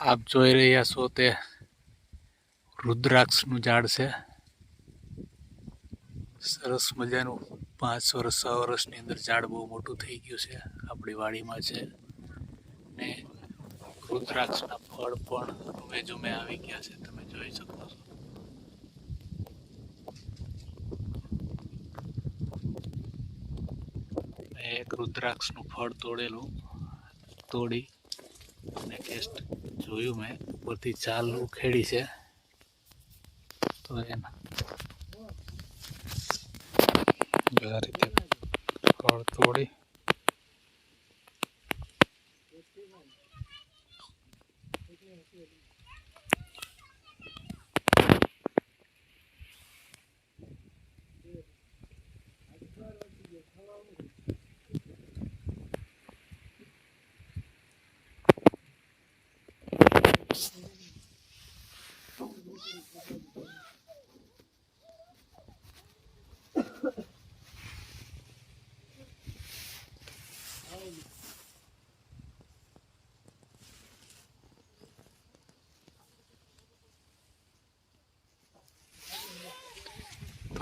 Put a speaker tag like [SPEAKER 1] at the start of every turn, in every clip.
[SPEAKER 1] આપ જોઈ રહ્યા છો તે રુદ્રાક્ષનું ઝાડ છે. સરસ મજાનું પાંચ વર્ષ, છ વર્ષની અંદર ઝાડ બહુ મોટું થઈ ગયું છે આપણી વાડીમાં છે. ને રુદ્રાક્ષના ફળ પણ હવે જુમે આવી ગયા છે, તમે જોઈ શકો છો. એક રુદ્રાક્ષનું ફળ તોડેલું, તોડી અને ટેસ્ટ જોયું મેં ઉપરથી ચાલ ઉખેડી છે તો એના આ રીતે ફળ તોડી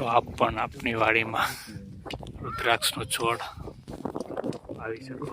[SPEAKER 1] તો આપ પણ આપની વાડીમાં રુદ્રાક્ષનો છોડ આવી શકો.